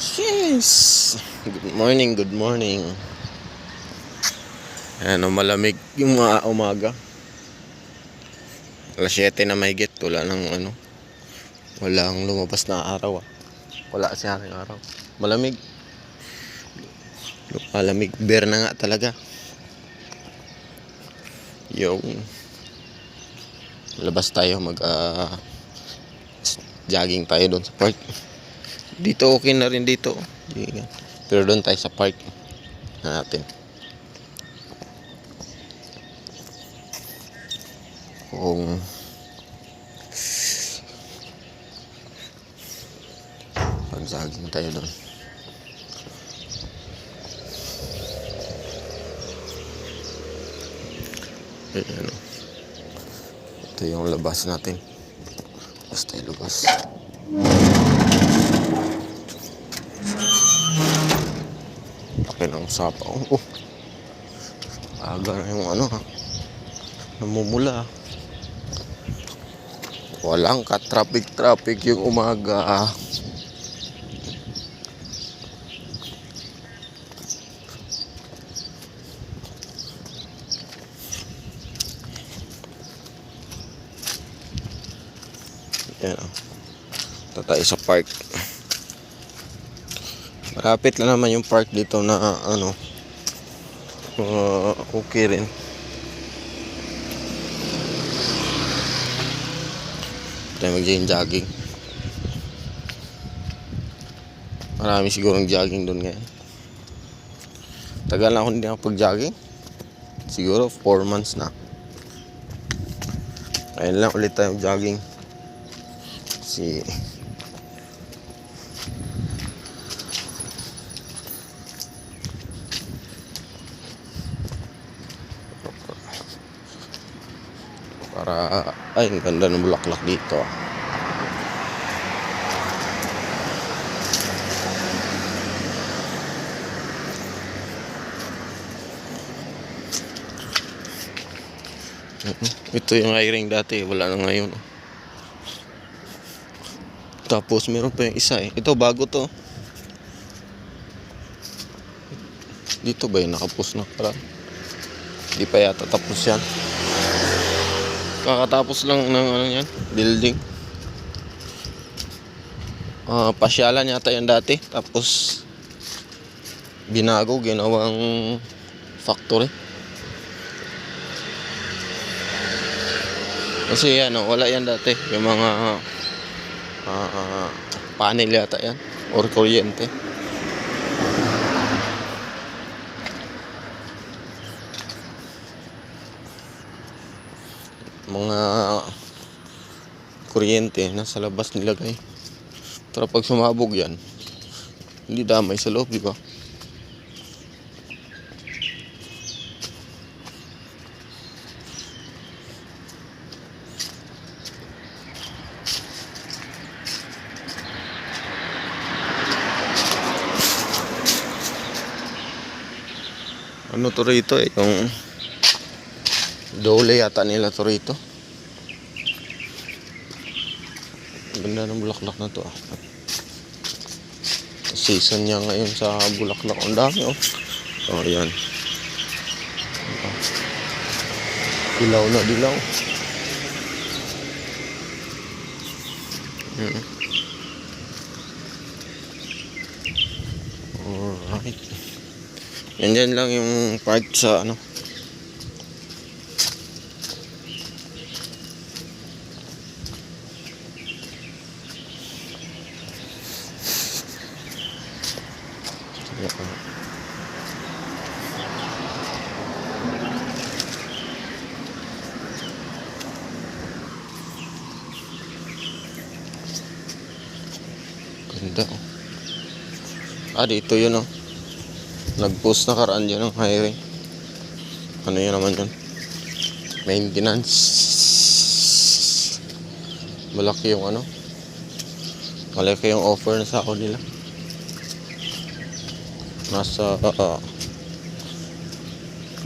Yes! Good morning, good morning. Ano, malamig yung mga umaga. Alas 7 na may get. Wala nang ano. Walang lumabas na araw ah. Wala si aking araw. Malamig. Malamig. Bear na nga talaga. Yung labas tayo mag ah, jogging tayo doon sa park. Dito okay na rin dito. Di- Pero doon tayo sa park na natin. Kung mag-jogging tayo doon. Ayan o. Ito yung labas natin. Basta tayo labas. Laki ng sapaw. Oh. Aga na yung ano ha. Namumula. Walang ka-traffic-traffic yung umaga. Yan o. Ito tayo sa park. Malapit lang naman yung park dito na ano uh, okay rin. Tayo mag jogging. Marami sigurong jogging doon ngayon. Tagal na ako hindi nakapag-jogging. Siguro 4 months na. Ayun lang ulit tayo jogging. Si para ay ang ganda ng bulaklak dito ah. Ito yung hiring dati wala na ngayon. Tapos meron pa yung isa eh. Ito bago to. Dito ba yung nakapos na? Parang hindi pa yata tapos yan Kakatapos lang ng ano yan, building. Ah, pasyalan yata yan dati. Tapos binago, ginawang factory. Kasi yan, oh, wala yan dati. Yung mga ah, panel yata yan. Or kuryente. Mga kuryente nasa labas nilagay para pag sumabog yan hindi damay sa loob di ba? Ano to rito eh? Yung Dole yata nila to rito. Ganda ng bulaklak na to ah. Season niya ngayon sa bulaklak. Ang dami oh. Oh, yan. Dilaw na dilaw. Mm. Alright. Yan dyan lang yung park sa ano. Oh. Ah, dito yun oh. Nag-post na karaan dyan ng hiring. Ano yun naman yun? Maintenance. Malaki yung ano. Malaki yung offer na sa ako nila. Nasa, uh,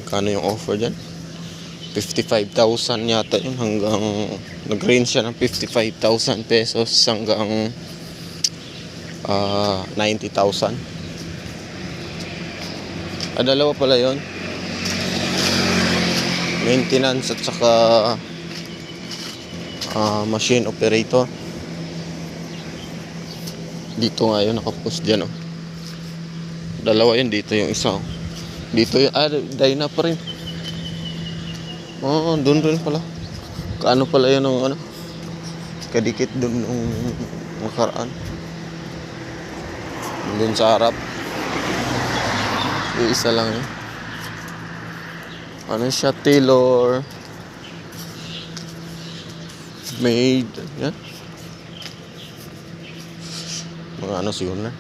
kano yung offer dyan? 55,000 yata yun hanggang nag-range siya ng 55,000 pesos hanggang ah 90,000. Ah, dalawa pala yon Maintenance at saka ah, machine operator. Dito nga yun, nakapost dyan oh. Dalawa yun, dito yung isa oh. Dito yung, ah, Dyna pa rin. Oo, oh, doon rin pala. Kaano pala yun ng ano? Kadikit doon nung nakaraan. Doon sa harap. Yung isa lang yun. Ano siya? Taylor. Made. Yan. Mga ano siguro na.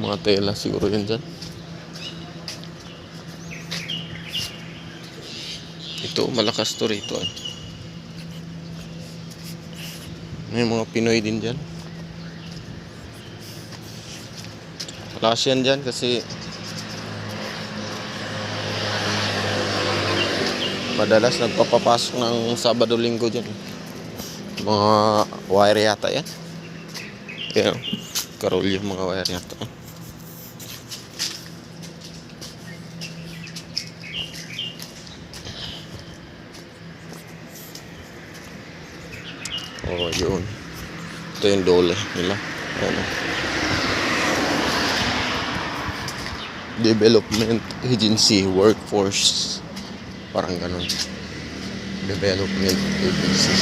Mga tela siguro yun dyan. Ito, malakas to rito. Eh. May mga Pinoy din dyan. Malakas yan dyan kasi madalas nagpapapasok ng Sabado-Linggo dyan. Mga wire yata yan. Yan. Karol yung mga wire yata. Oh, yun. Ito yung dole nila. Ano. Development Agency Workforce. Parang ganun. Development Agency.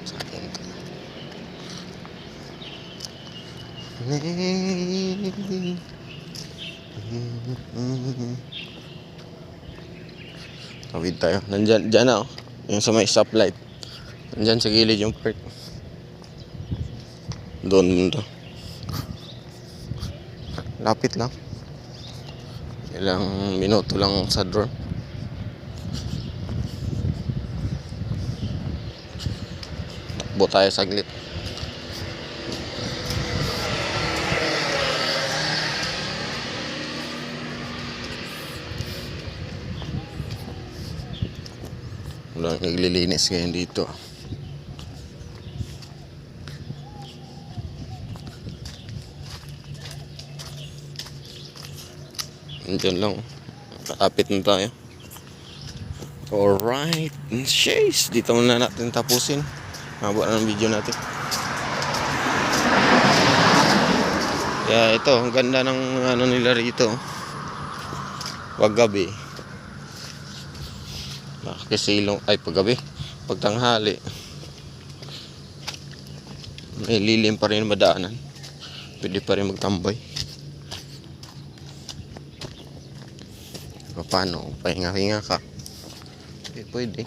Sa akin to. Tawid tayo. Nandyan, dyan na oh. Yung sa may stoplight. Nandyan sa gilid yung park. Doon to. Lapit lang. Ilang minuto lang sa door. Takbo tayo saglit. Naglilinis ngayon dito. Andiyan lang. Kalapit na tayo. Alright. Shays. Dito muna natin tapusin. Haba na ng video natin. Kaya ito, ang ganda ng ano nila rito. Wag gabi. Nakakisilong, ay paggabi. Pagtanghali. May lilim pa rin madaanan. Pwede pa rin magtambay. Paano? Pahinga-hinga ka. Eh, pwede.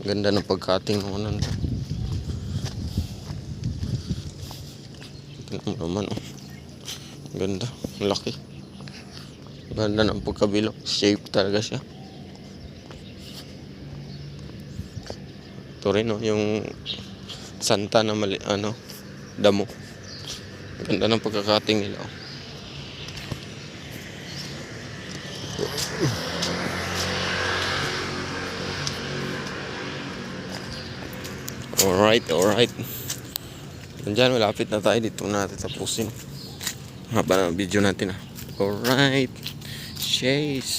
Ganda ng pagkating ng. Tingnan mo naman, oh. Ganda. Laki. Ganda ng pagkabilog. Shape talaga siya. Ito rin, oh, yung santa na mali, ano, damo. Ganda ng pagkakating nila, oh. Alright, alright. Nandiyan, malapit na tayo. Dito natin tapusin. Haba na video natin ah. Alright. Chase.